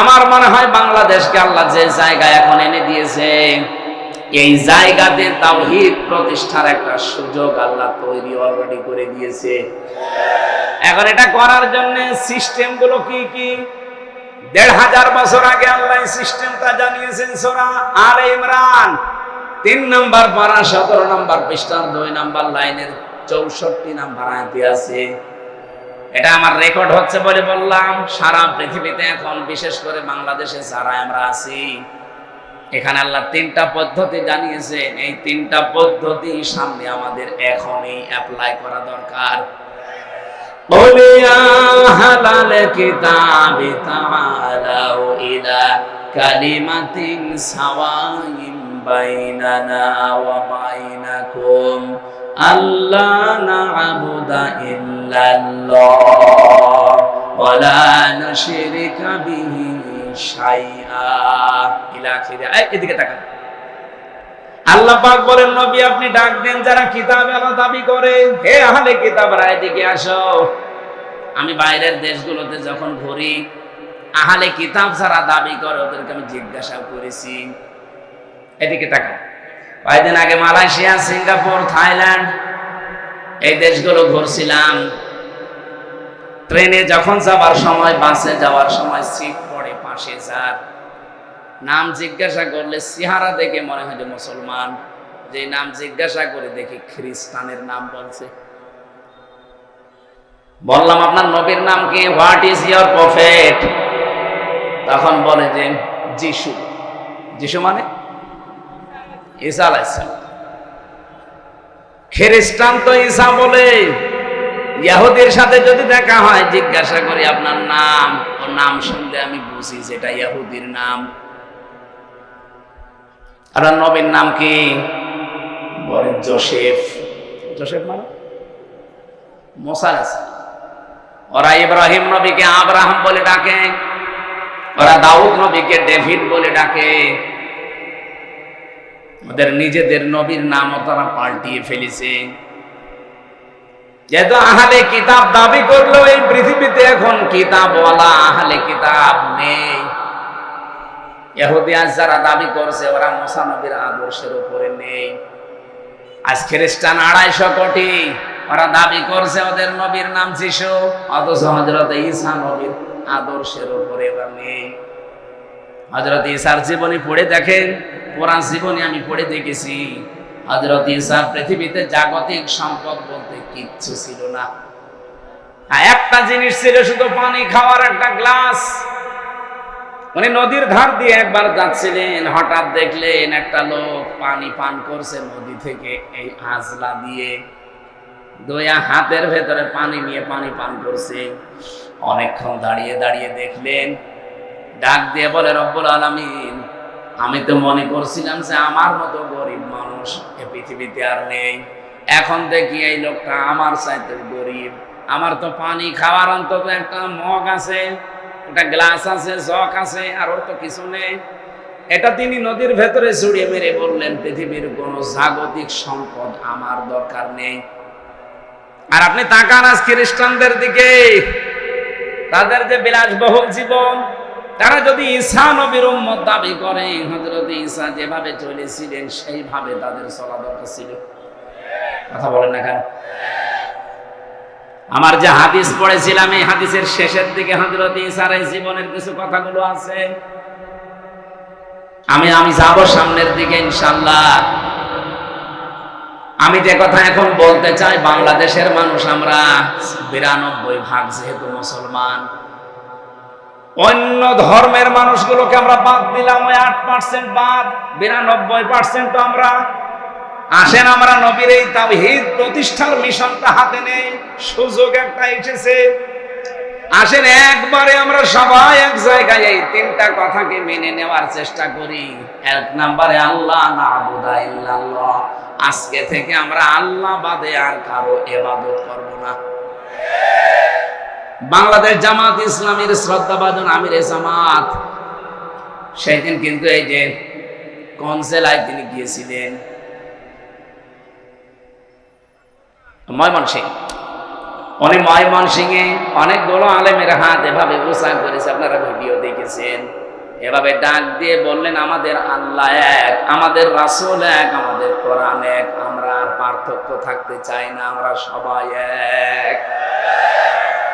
আমার মনে হয় বাংলাদেশকে আল্লাহ যে জায়গায় এখন এনে দিয়েছে, এই জায়গাতে তাওহীদ প্রতিষ্ঠার একটা সুযোগ আল্লাহ তৈরি অলরেডি করে দিয়েছে। এখন এটা করার জন্য সিস্টেমগুলো কি কি? দেড় হাজার বছর আগে আল্লাহ সিস্টেমটা জানিয়েছেন সোরা আর ইমরান। তিন নম্বর পারা, সতেরো নম্বর পৃষ্ঠার দুই নম্বর লাইনের চৌষট্টি নম্বর আয়াতে আছে। এটা আমার রেকর্ড হচ্ছে বলে বললাম। সারা পৃথিবীতে এখন বিশেষ করে বাংলাদেশে যারা আমরা আছি, এখানে আল্লাহ তিনটা পদ্ধতি জানিয়েছেন। এই তিনটা পদ্ধতি সামনে আমাদের এখনই অ্যাপ্লাই করা দরকার। কালিমাতিন সাওয়াইম বাইনানা ওয়া বাইনাকুম। আল্লাহ না আবুদা ইল্লাল্লাহ এদিকে আল্লাহ নবী আপনি ডাক দেন দাবি করে আহলে আসো। আমি বাইরের দেশগুলোতে যখন ঘুরি, আহালে কিতাব যারা দাবি করে, ওদেরকে আমি জিজ্ঞাসা করেছি। এদিকে টাকা কয়েকদিন আগে মালয়েশিয়া, সিঙ্গাপুর, থাইল্যান্ড এই দেশগুলো ঘুরছিলাম। ট্রেনে যখন যাওয়ার সময়, বাসে যাওয়ার সময় সিট পড়ে পাশে যার নাম জিজ্ঞাসা করলে সিহারা দেখে মনে হয় যে মুসলমান। যে নাম জিজ্ঞাসা করে দেখি খ্রিস্টানের নাম বলছে। বললাম, আপনার নবীর নাম কি? হোয়াট ইজ ইয়োর প্রফেট তখন বলে যে, যিশু। যিশু মানে? ঈসা আলাইসালাম খ্রিস্টান ঈসা বলে, ইয়াহুদির সাথে যদি দেখা হয়, জিজ্ঞাসা করি, আপনার নাম? ও নাম শুনলে আমি বুঝি যেটা নাম। আপনার নবীর নাম কি? বলেন জোসেফ। জোসেফ মানে? মোসা ওরা ইব্রাহিম নবীকে আব্রাহাম বলে ডাকে, ওরা দাউদ নবীকে ডেভিড বলে ডাকে। ওদের নিজেদের নবীর নামও তারা পাল্টিয়ে ফেলেছে। যেহেতু আহালে কিতাব দাবি করল এই পৃথিবীতে এখন কিতাবওয়ালা আহালে কিতাব নেই। যারা দাবি করছে, ওরা মোসা নবীর আদর্শের উপরে নেই। আজ খ্রিস্টান আড়াইশো কোটি, ওরা দাবি করছে ওদের নবীর নাম যিশু, অথচ হজরত ঈসা নবীর আদর্শের উপরে ওরা নেই। হজরত ঈসার জীবনী পড়ে দেখেন, কোরআন জীবনী আমি পড়ে দেখেছি। হজরত ঈসা পৃথিবীতে জাগতিক সম্পদ বলতে কিচ্ছু ছিল না। একটা জিনিস ছিল শুধু পানি খাওয়ার একটা গ্লাস। উনি নদীর ধার দিয়ে একবার যাচ্ছিলেন, হঠাৎ দেখলেন একটা লোক পানি পান করছে নদী থেকে এই আজলা দিয়ে। দয়া হাতের ভেতরে পানি নিয়ে পানি পান করছে। অনেকক্ষণ দাঁড়িয়ে দাঁড়িয়ে দেখলেন ডাক দিয়ে বলে, রব্বুল আলামিন, আমি তো মনে করছিলাম যে আমার মতো গরিব মানুষ এ পৃথিবীতে আর নেই। এখন দেখি এই লোকটা আমার চাইতে গরিব। আমার তো পানি খাওয়ার অন্তত একটা মগ আছে, একটা গ্লাস আছে, জগ আছে, আর ওর তো কিছু নেই। এটা তিনি নদীর ভেতরে ছড়িয়ে মেরে বললেন, পৃথিবীর কোনো জাগতিক সম্পদ আমার দরকার নেই। আর আপনি তাকান আজ খ্রিস্টানদের দিকে। তাদের যে বিলাসবহুল জীবন তারা যদি ঈসা নবীর উম্মত দাবি করে হজরত ঈসা যেভাবে চলেছিলেন, সেইভাবে তাদের চলা দরকার ছিল। কথা বলেন না কেন? আমার যে হাদিস পড়েছিলাম, এই হাদিসের শেষের দিকে হজরত ঈসার এই জীবনের কিছু কথাগুলো আছে। আমি আমি যাব সামনের দিকে ইনশাল্লাহ আমি যে কথা এখন বলতে চাই, বাংলাদেশের মানুষ আমরা বিরানব্বই ভাগ যেহেতু মুসলমান। অন্য ধর্মের মানুষগুলোকে আমরা বাদ দিলাম, ওই আট পার্সেন্ট বাদ, বিরানব্বই পার্সেন্ট আমরা। আসেন আমরা নবীর এই তাওহীদ প্রতিষ্ঠার মিশনটা হাতে নেই, সুযোগ একটা এসেছে। আসেন একবারে আমরা সবাই এক জায়গায় এই তিনটা কথাকে মেনে নেওয়ার চেষ্টা করি। এক নাম্বারে, আল্লাহ না আজকে থেকে আমরা আল্লাহ বাদে আর কারও এবাদত করব না। বাংলাদেশ জামাত ইসলামীর শ্রদ্ধাভাজন আমির জামাত। সেদিন কিন্তু এই যে কনসেলায় তিনি গিয়েছিলেন। ময়মনসিং উনি ময়মনসিংহে অনেকগুলো আলেমের হাত এভাবে উঁচা করেছে, আপনারা ভিডিও দেখেছেন। এভাবে ডাক দিয়ে বললেন, আমাদের আল্লাহ এক, আমাদের রাসূল এক, আমাদের কোরআন এক, আমরা আর পার্থক্য থাকতে চাই না, আমরা সবাই এক।